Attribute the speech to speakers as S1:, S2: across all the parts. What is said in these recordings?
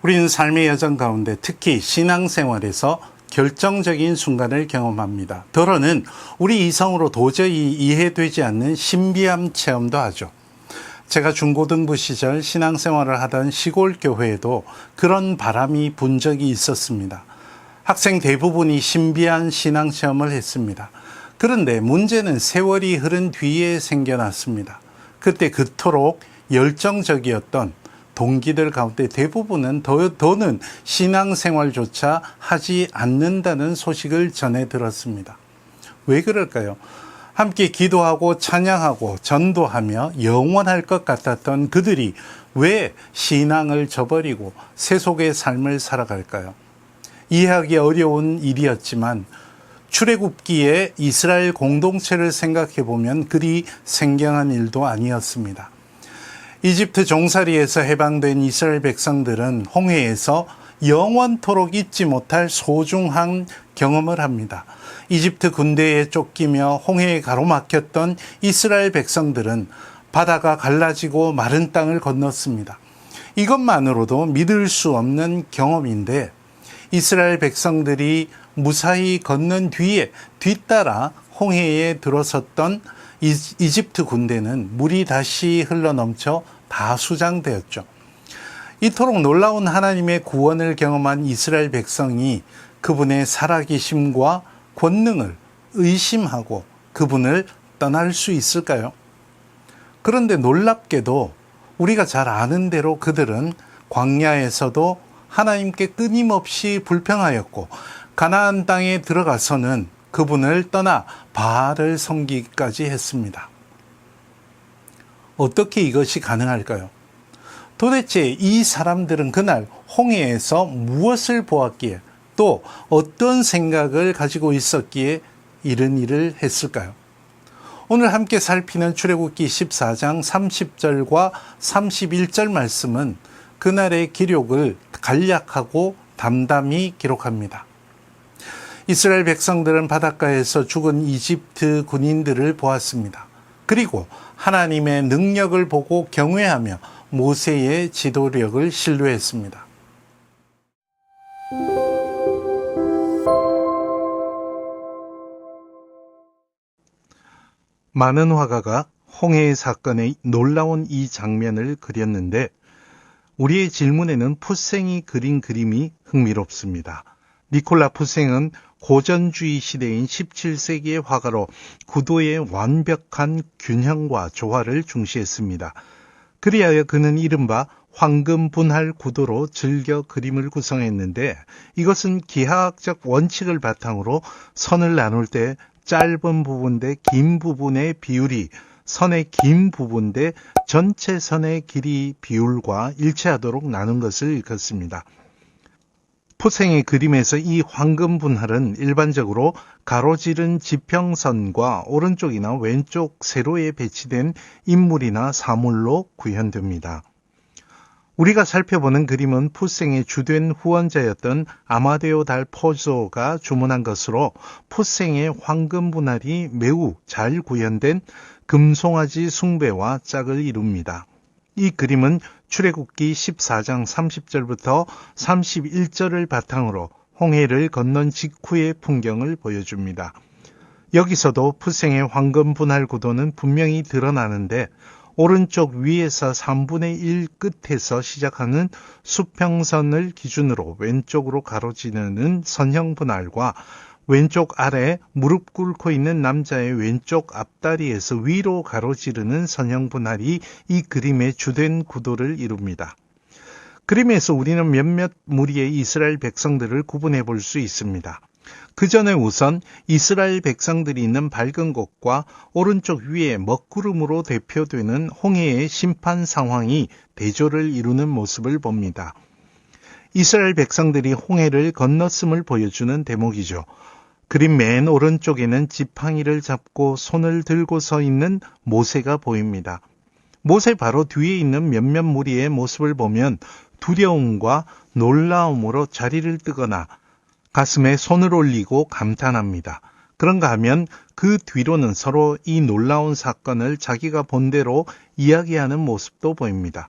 S1: 우리는 삶의 여정 가운데 특히 신앙생활에서 결정적인 순간을 경험합니다. 더러는 우리 이성으로 도저히 이해되지 않는 신비함 체험도 하죠. 제가 중고등부 시절 신앙생활을 하던 시골 교회에도 그런 바람이 분 적이 있었습니다. 학생 대부분이 신비한 신앙 체험을 했습니다. 그런데 문제는 세월이 흐른 뒤에 생겨났습니다. 그때 그토록 열정적이었던 동기들 가운데 대부분은 더, 더는 신앙생활조차 하지 않는다는 소식을 전해 들었습니다. 왜 그럴까요? 함께 기도하고 찬양하고 전도하며 영원할 것 같았던 그들이 왜 신앙을 저버리고 세속의 삶을 살아갈까요? 이해하기 어려운 일이었지만 출애굽기에 이스라엘 공동체를 생각해 보면 그리 생경한 일도 아니었습니다. 이집트 종살이에서 해방된 이스라엘 백성들은 홍해에서 영원토록 잊지 못할 소중한 경험을 합니다. 이집트 군대에 쫓기며 홍해에 가로막혔던 이스라엘 백성들은 바다가 갈라지고 마른 땅을 건넜습니다. 이것만으로도 믿을 수 없는 경험인데 이스라엘 백성들이 무사히 건넌 뒤에 뒤따라 홍해에 들어섰던 이집트 군대는 물이 다시 흘러 넘쳐 다 수장되었죠. 이토록 놀라운 하나님의 구원을 경험한 이스라엘 백성이 그분의 살아계심과 권능을 의심하고 그분을 떠날 수 있을까요? 그런데 놀랍게도 우리가 잘 아는 대로 그들은 광야에서도 하나님께 끊임없이 불평하였고 가나안 땅에 들어가서는 그분을 떠나 바알을 섬기기까지 했습니다. 어떻게 이것이 가능할까요? 도대체 이 사람들은 그날 홍해에서 무엇을 보았기에 또 어떤 생각을 가지고 있었기에 이런 일을 했을까요? 오늘 함께 살피는 출애굽기 14장 30절과 31절 말씀은 그날의 기록을 간략하고 담담히 기록합니다. 이스라엘 백성들은 바닷가에서 죽은 이집트 군인들을 보았습니다. 그리고 하나님의 능력을 보고 경외하며 모세의 지도력을 신뢰했습니다. 많은 화가가 홍해의 사건의 놀라운 이 장면을 그렸는데 우리의 질문에는 푸생이 그린 그림이 흥미롭습니다. 니콜라 푸생은 고전주의 시대인 17세기의 화가로 구도의 완벽한 균형과 조화를 중시했습니다. 그리하여 그는 이른바 황금 분할 구도로 즐겨 그림을 구성했는데 이것은 기하학적 원칙을 바탕으로 선을 나눌 때 짧은 부분 대 긴 부분의 비율이 선의 긴 부분 대 전체 선의 길이 비율과 일치하도록 나눈 것을 일컫습니다. 포생의 그림에서 이 황금 분할은 일반적으로 가로지른 지평선과 오른쪽이나 왼쪽 세로에 배치된 인물이나 사물로 구현됩니다. 우리가 살펴보는 그림은 푸생의 주된 후원자였던 아마데오 달 포조가 주문한 것으로 푸생의 황금 분할이 매우 잘 구현된 금송아지 숭배와 짝을 이룹니다. 이 그림은 출애굽기 14장 30절부터 31절을 바탕으로 홍해를 건넌 직후의 풍경을 보여줍니다. 여기서도 푸생의 황금 분할 구도는 분명히 드러나는데 오른쪽 위에서 3분의 1 끝에서 시작하는 수평선을 기준으로 왼쪽으로 가로지르는 선형 분할과 왼쪽 아래 무릎 꿇고 있는 남자의 왼쪽 앞다리에서 위로 가로지르는 선형 분할이 이 그림의 주된 구도를 이룹니다. 그림에서 우리는 몇몇 무리의 이스라엘 백성들을 구분해 볼 수 있습니다. 그 전에 우선 이스라엘 백성들이 있는 밝은 곳과 오른쪽 위에 먹구름으로 대표되는 홍해의 심판 상황이 대조를 이루는 모습을 봅니다. 이스라엘 백성들이 홍해를 건넜음을 보여주는 대목이죠. 그림 맨 오른쪽에는 지팡이를 잡고 손을 들고 서 있는 모세가 보입니다. 모세 바로 뒤에 있는 몇몇 무리의 모습을 보면 두려움과 놀라움으로 자리를 뜨거나 가슴에 손을 올리고 감탄합니다. 그런가 하면 그 뒤로는 서로 이 놀라운 사건을 자기가 본 대로 이야기하는 모습도 보입니다.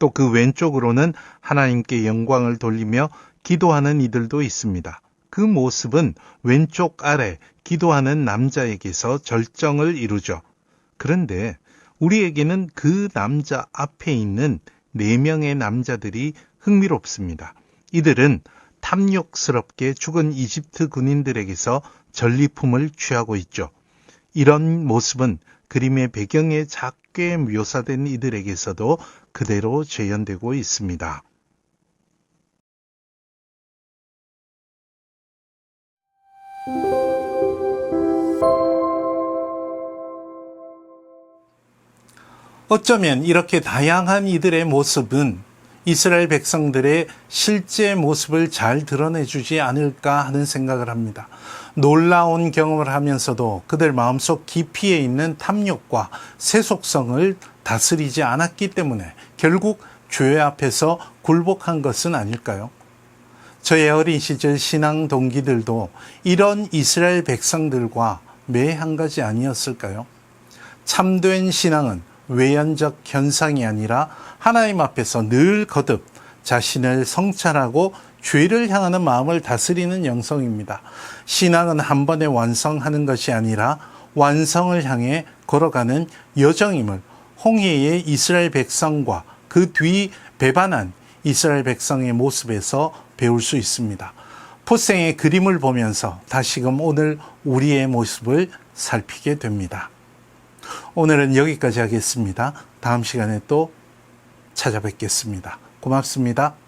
S1: 또 그 왼쪽으로는 하나님께 영광을 돌리며 기도하는 이들도 있습니다. 그 모습은 왼쪽 아래 기도하는 남자에게서 절정을 이루죠. 그런데 우리에게는 그 남자 앞에 있는 네 명의 남자들이 흥미롭습니다. 이들은 탐욕스럽게 죽은 이집트 군인들에게서 전리품을 취하고 있죠. 이런 모습은 그림의 배경에 작게 묘사된 이들에게서도 그대로 재현되고 있습니다. 어쩌면 이렇게 다양한 이들의 모습은 이스라엘 백성들의 실제 모습을 잘 드러내주지 않을까 하는 생각을 합니다. 놀라운 경험을 하면서도 그들 마음속 깊이에 있는 탐욕과 세속성을 다스리지 않았기 때문에 결국 죄 앞에서 굴복한 것은 아닐까요? 저의 어린 시절 신앙 동기들도 이런 이스라엘 백성들과 매 한 가지 아니었을까요? 참된 신앙은 외연적 현상이 아니라 하나님 앞에서 늘 거듭 자신을 성찰하고 죄를 향하는 마음을 다스리는 영성입니다. 신앙은 한 번에 완성하는 것이 아니라 완성을 향해 걸어가는 여정임을 홍해의 이스라엘 백성과 그 뒤 배반한 이스라엘 백성의 모습에서 배울 수 있습니다. 포생의 그림을 보면서 다시금 오늘 우리의 모습을 살피게 됩니다. 오늘은 여기까지 하겠습니다. 다음 시간에 또 찾아뵙겠습니다. 고맙습니다.